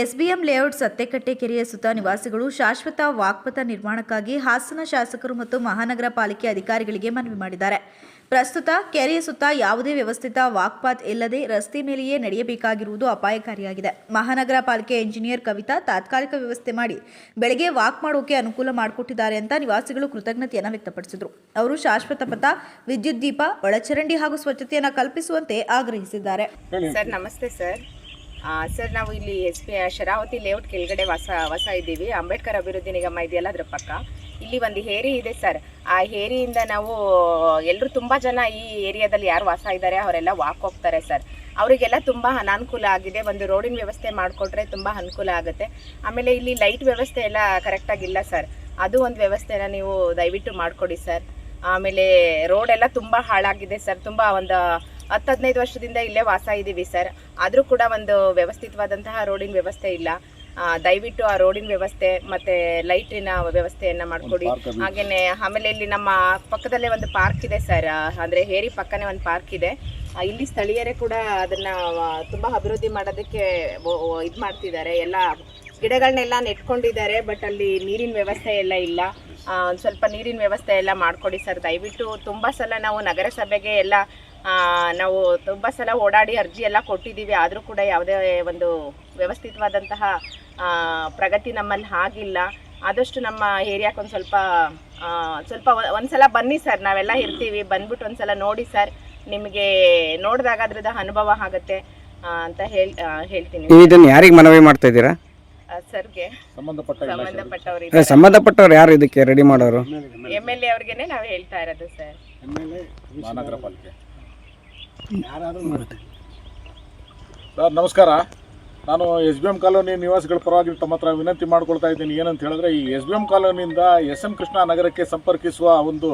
SBM layout ಸತ್ತೆಕಟ್ಟೆ ಕೆರೆಯ ಸುತ್ತ ನಿವಾಸಿಗಳು ಶಾಶ್ವತ ವಾಕ್ಪಥ ನಿರ್ಮಾಣಕ್ಕಾಗಿ ಹಾಸನ ಶಾಸಕರು ಮತ್ತು ಮಹಾನಗರ ಪಾಲಿಕೆ ಅಧಿಕಾರಿಗಳಿಗೆ ಮನವಿ ಮಾಡಿದ್ದಾರೆ. ಪ್ರಸ್ತುತ ಕೆರೆಯ ಸುತ್ತ ಯಾವುದೇ ವ್ಯವಸ್ಥಿತ ವಾಕ್ಪಾತ್ ಇಲ್ಲದೆ ರಸ್ತೆ ಮೇಲೆಯೇ ನಡೆಯಬೇಕಾಗಿರುವುದು ಅಪಾಯಕಾರಿಯಾಗಿದೆ. ಮಹಾನಗರ ಪಾಲಿಕೆ ಇಂಜಿನಿಯರ್ ಕವಿತಾ ತಾತ್ಕಾಲಿಕ ವ್ಯವಸ್ಥೆ ಮಾಡಿ ಬೆಳಗ್ಗೆ ವಾಕ್ ಮಾಡೋಕೆ ಅನುಕೂಲ ಮಾಡಿಕೊಟ್ಟಿದ್ದಾರೆ ಅಂತ ನಿವಾಸಿಗಳು ಕೃತಜ್ಞತೆಯನ್ನು ವ್ಯಕ್ತಪಡಿಸಿದರು. ಅವರು ಶಾಶ್ವತ ಪಥ, ವಿದ್ಯುತ್ ದೀಪ, ಒಳಚರಂಡಿ ಹಾಗೂ ಸ್ವಚ್ಛತೆಯನ್ನು ಕಲ್ಪಿಸುವಂತೆ ಆಗ್ರಹಿಸಿದ್ದಾರೆ. ಸರ್, ನಮಸ್ತೆ ಸರ್. ಸರ್, ನಾವು ಇಲ್ಲಿ ಎಸ್ ಪಿ ಶರಾವತಿ ಲೇಔಟ್ ಕೆಳಗಡೆ ವಾಸ ವಾಸ ಇದ್ದೀವಿ. ಅಂಬೇಡ್ಕರ್ ಅಭಿವೃದ್ಧಿ ನಿಗಮ ಇದೆಯಲ್ಲ ಅದ್ರ ಪಕ್ಕ. ಇಲ್ಲಿ ಒಂದು ಹೇರಿ ಇದೆ, ಸರ್. ಆ ಹೇರಿಯಿಂದ ನಾವು ಎಲ್ಲರೂ ತುಂಬ ಜನ ಈ ಏರಿಯಾದಲ್ಲಿ ಯಾರು ವಾಸ ಇದ್ದಾರೆ, ಅವರೆಲ್ಲ ವಾಕ್ ಹೋಗ್ತಾರೆ, ಸರ್. ಅವರಿಗೆಲ್ಲ ತುಂಬ ಅನಾನುಕೂಲ ಆಗಿದೆ. ಒಂದು ರೋಡಿನ ವ್ಯವಸ್ಥೆ ಮಾಡಿಕೊಟ್ರೆ ತುಂಬ ಅನುಕೂಲ ಆಗುತ್ತೆ. ಆಮೇಲೆ ಇಲ್ಲಿ ಲೈಟ್ ವ್ಯವಸ್ಥೆ ಎಲ್ಲ ಕರೆಕ್ಟಾಗಿಲ್ಲ ಸರ್. ಅದು ಒಂದು ವ್ಯವಸ್ಥೆನ ನೀವು ದಯವಿಟ್ಟು ಮಾಡಿಕೊಡಿ, ಸರ್. ಆಮೇಲೆ ರೋಡೆಲ್ಲ ತುಂಬ ಹಾಳಾಗಿದೆ, ಸರ್. ತುಂಬ ಒಂದು ಹತ್ತು ಹದಿನೈದು ವರ್ಷದಿಂದ ಇಲ್ಲೇ ವಾಸ ಇದ್ದೀವಿ ಸರ್. ಆದರೂ ಕೂಡ ಒಂದು ವ್ಯವಸ್ಥಿತವಾದಂತಹ ರೋಡಿನ ವ್ಯವಸ್ಥೆ ಇಲ್ಲ. ದಯವಿಟ್ಟು ಆ ರೋಡಿನ ವ್ಯವಸ್ಥೆ ಮತ್ತೆ ಲೈಟಿನ ವ್ಯವಸ್ಥೆಯನ್ನ ಮಾಡಿಕೊಡಿ. ಹಾಗೇನೆ ಆಮೇಲೆ ಇಲ್ಲಿ ನಮ್ಮ ಪಕ್ಕದಲ್ಲೇ ಒಂದು ಪಾರ್ಕ್ ಇದೆ ಸರ್. ಅಂದ್ರೆ ಹೇರಿ ಪಕ್ಕನೇ ಒಂದು ಪಾರ್ಕ್ ಇದೆ. ಇಲ್ಲಿ ಸ್ಥಳೀಯರೇ ಕೂಡ ಅದನ್ನ ತುಂಬಾ ಅಭಿವೃದ್ಧಿ ಮಾಡೋದಕ್ಕೆ ಇದು ಮಾಡ್ತಿದ್ದಾರೆ. ಎಲ್ಲ ಗಿಡಗಳನ್ನೆಲ್ಲ ನೆಟ್ಕೊಂಡಿದ್ದಾರೆ ಬಟ್ ಅಲ್ಲಿ ನೀರಿನ ವ್ಯವಸ್ಥೆ ಎಲ್ಲ ಇಲ್ಲ. ಒಂದು ಸ್ವಲ್ಪ ನೀರಿನ ವ್ಯವಸ್ಥೆ ಎಲ್ಲ ಮಾಡಿಕೊಡಿ ಸರ್. ದಯವಿಟ್ಟು ತುಂಬ ಸಲ ನಾವು ನಗರಸಭೆಗೆ ಎಲ್ಲ ನಾವು ತುಂಬ ಸಲ ಓಡಾಡಿ ಅರ್ಜಿ ಎಲ್ಲ ಕೊಟ್ಟಿದ್ದೀವಿ. ಆದರೂ ಕೂಡ ಯಾವುದೇ ಒಂದು ವ್ಯವಸ್ಥಿತವಾದಂತಹ ಆ, ಪ್ರಗತಿ ನಮ್ಮಲ್ಲಿ ಆಗಿಲ್ಲ. ಆದಷ್ಟು ನಮ್ಮ ಏರಿಯಾಕ್ಕೆ ಒಂದು ಸ್ವಲ್ಪ ಆ, ಸ್ವಲ್ಪ ಒಂದು ಒಂದ್ಸಲ ಬನ್ನಿ ಸರ್. ನಾವೆಲ್ಲ ಇರ್ತೀವಿ. ಬಂದ್ಬಿಟ್ಟು ಒಂದ್ಸಲ ನೋಡಿ ಸರ್. ನಿಮಗೆ ನೋಡಿದಾಗ ಅದ್ರದ್ದು ಅನುಭವ ಆಗುತ್ತೆ ಅಂತ ಹೇಳ್ ಹೇಳ್ತೀನಿ. ಇದನ್ನ ಯಾರಿಗೆ ಮನವಿ ಮಾಡ್ತಾ ಇದ್ದೀರಾ? ಸರ್ಗೆ. ಸಂಬಂಧಪಟ್ಟ ಸಂಬಂಧಪಟ್ಟವರು ಸಂಬಂಧಪಟ್ಟವ್ರು ಯಾರು ಇದಕ್ಕೆ ರೆಡಿ ಮಾಡೋರು? ಎಂ ಎಲ್ ಎ ಅವ್ರಿಗೇನೆ ನಾವು ಹೇಳ್ತಾ ಇರೋದು ಸರ್. ಮಹಾನಗರ ಪಾಲಿಕೆ. ಸರ್ ನಮಸ್ಕಾರ. ನಾನು ಎಸ್ ಬಿ ಎಂ ಕಾಲೋನಿ ನಿವಾಸಿಗಳ ಪರವಾಗಿ ತಮ್ಮ ಹತ್ರ ವಿನಂತಿ ಮಾಡ್ಕೊಳ್ತಾ ಇದ್ದೀನಿ. ಏನಂತ ಹೇಳಿದ್ರೆ ಈ ಎಸ್ ಬಿ ಎಂ ಕಾಲೋನಿಯಿಂದ ಎಸ್ ಎಂ ಕೃಷ್ಣ ನಗರಕ್ಕೆ ಸಂಪರ್ಕಿಸುವ ಒಂದು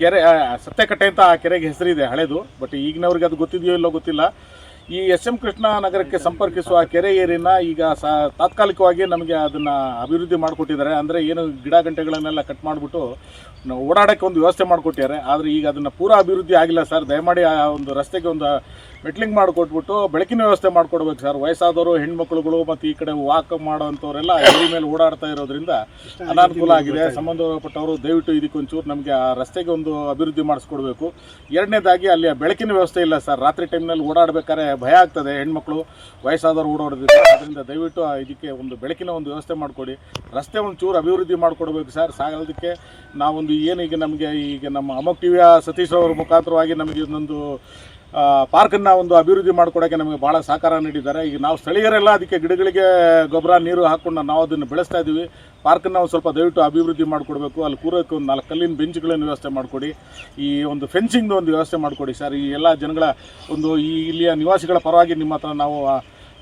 ಕೆರೆ ಸತ್ಯಕಟ್ಟೆ ಅಂತ ಆ ಕೆರೆಗೆ ಹೆಸರಿದೆ ಹಳೆದು. ಬಟ್ ಈಗಿನವ್ರಿಗೆ ಅದು ಗೊತ್ತಿದೆಯೋ ಇಲ್ಲೋ ಗೊತ್ತಿಲ್ಲ. ಈ ಎಸ್ ಎಂ ಕೃಷ್ಣ ನಗರಕ್ಕೆ ಸಂಪರ್ಕಿಸುವ ಕೆರೆ ಏರಿನ ಈಗ ಸಾ ತಾತ್ಕಾಲಿಕವಾಗಿ ನಮಗೆ ಅದನ್ನು ಅಭಿವೃದ್ಧಿ ಮಾಡಿಕೊಟ್ಟಿದ್ದಾರೆ. ಅಂದರೆ ಏನು ಗಿಡ ಗಂಟೆಗಳನ್ನೆಲ್ಲ ಕಟ್ ಮಾಡಿಬಿಟ್ಟು ಓಡಾಡೋಕ್ಕೆ ಒಂದು ವ್ಯವಸ್ಥೆ ಮಾಡಿಕೊಟ್ಟಿದ್ದಾರೆ. ಆದರೆ ಈಗ ಅದನ್ನು ಪೂರಾ ಅಭಿವೃದ್ಧಿ ಆಗಿಲ್ಲ ಸರ್. ದಯಮಾಡಿ ಆ ಒಂದು ರಸ್ತೆಗೆ ಒಂದು ಮೆಟ್ಲಿಂಗ್ ಮಾಡಿಕೊಟ್ಬಿಟ್ಟು ಬೆಳಕಿನ ವ್ಯವಸ್ಥೆ ಮಾಡಿಕೊಡ್ಬೇಕು ಸರ್. ವಯಸ್ಸಾದವರು, ಹೆಣ್ಮಕ್ಳುಗಳು ಮತ್ತು ಈ ಕಡೆ ವಾಕ್ ಮಾಡೋವಂಥವರೆಲ್ಲ ಎಲ್ಲಿ ಮೇಲೆ ಓಡಾಡ್ತಾ ಇರೋದ್ರಿಂದ ಅನಾನುಕೂಲ ಆಗಿದೆ. ಸಂಬಂಧಪಟ್ಟವರು ದಯವಿಟ್ಟು ಇದಕ್ಕೊಂಚೂರು ನಮಗೆ ಆ ರಸ್ತೆಗೆ ಒಂದು ಅಭಿವೃದ್ಧಿ ಮಾಡಿಸ್ಕೊಡ್ಬೇಕು. ಎರಡನೇದಾಗಿ ಅಲ್ಲಿ ಬೆಳಕಿನ ವ್ಯವಸ್ಥೆ ಇಲ್ಲ ಸರ್. ರಾತ್ರಿ ಟೈಮ್ನಲ್ಲಿ ಓಡಾಡಬೇಕಾದ್ರೆ ಭಯ ಆಗ್ತದೆ ಹೆಣ್ಮಕ್ಳು ವಯಸ್ಸಾದವರು ಓಡಾಡೋದಿಲ್ಲ. ಅದರಿಂದ ದಯವಿಟ್ಟು ಇದಕ್ಕೆ ಒಂದು ಬೆಳಕಿನ ಒಂದು ವ್ಯವಸ್ಥೆ ಮಾಡಿಕೊಡಿ. ರಸ್ತೆ ಒಂದು ಚೂರು ಅಭಿವೃದ್ಧಿ ಮಾಡಿಕೊಡ್ಬೇಕು ಸರ್. ಸಾಗೋದಕ್ಕೆ ನಾವೊಂದು ಏನೀಗ ನಮಗೆ ಈಗ ನಮ್ಮ ಅಮೋಕ್ ಟಿವಿಯ ಸತೀಶ್ ಅವರ ಮುಖಾಂತರವಾಗಿ ನಮಗೆ ಇದೊಂದು ಪಾರ್ಕನ್ನು ಒಂದು ಅಭಿವೃದ್ಧಿ ಮಾಡಿಕೊಡೋಕ್ಕೆ ನಮಗೆ ಭಾಳ ಸಹಕಾರ ನೀಡಿದ್ದಾರೆ. ಈಗ ನಾವು ಸ್ಥಳೀಯರೆಲ್ಲ ಅದಕ್ಕೆ ಗಿಡಗಳಿಗೆ ಗೊಬ್ಬರ, ನೀರು ಹಾಕ್ಕೊಂಡು ನಾವು ಅದನ್ನು ಬೆಳೆಸ್ತಾ ಇದ್ದೀವಿ. ಪಾರ್ಕನ್ನು ಒಂದು ಸ್ವಲ್ಪ ದಯವಿಟ್ಟು ಅಭಿವೃದ್ಧಿ ಮಾಡಿಕೊಡ್ಬೇಕು. ಅಲ್ಲಿ ಕೂರೋಕ್ಕೆ ಒಂದು ನಾಲ್ಕು ಕಲ್ಲಿನ ಬೆಂಚ್ಗಳನ್ನು ವ್ಯವಸ್ಥೆ ಮಾಡಿಕೊಡಿ. ಈ ಒಂದು ಫೆನ್ಸಿಂಗ್ದು ಒಂದು ವ್ಯವಸ್ಥೆ ಮಾಡಿಕೊಡಿ ಸರ್. ಈ ಎಲ್ಲ ಜನಗಳ ಒಂದು ಈ ಇಲ್ಲಿಯ ನಿವಾಸಿಗಳ ಪರವಾಗಿ ನಿಮ್ಮ ಹತ್ರ ನಾವು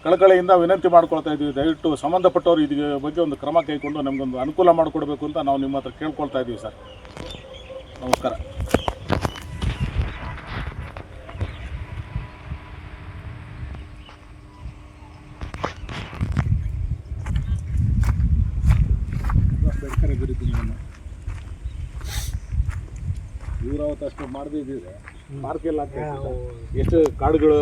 ಕಳಕಳಿಯಿಂದ ವಿನಂತಿ ಮಾಡ್ಕೊಳ್ತಾ ಇದ್ದೀವಿ. ದಯವಿಟ್ಟು ಸಂಬಂಧಪಟ್ಟವರು ಇದರ ಬಗ್ಗೆ ಒಂದು ಕ್ರಮ ಕೈಗೊಂಡು ನಮಗೊಂದು ಅನುಕೂಲ ಮಾಡಿಕೊಡ್ಬೇಕು ಅಂತ ನಾವು ನಿಮ್ಮ ಹತ್ರ ಕೇಳ್ಕೊಳ್ತಾ ಇದ್ದೀವಿ ಸರ್. ನಮಸ್ಕಾರ. ಅವತ್ತು ಅಷ್ಟು ಮಾಡದಿದ್ದರೆ ಪಾರ್ಕ್ ಎಲ್ಲ ಎಷ್ಟು ಕಾಡುಗಳು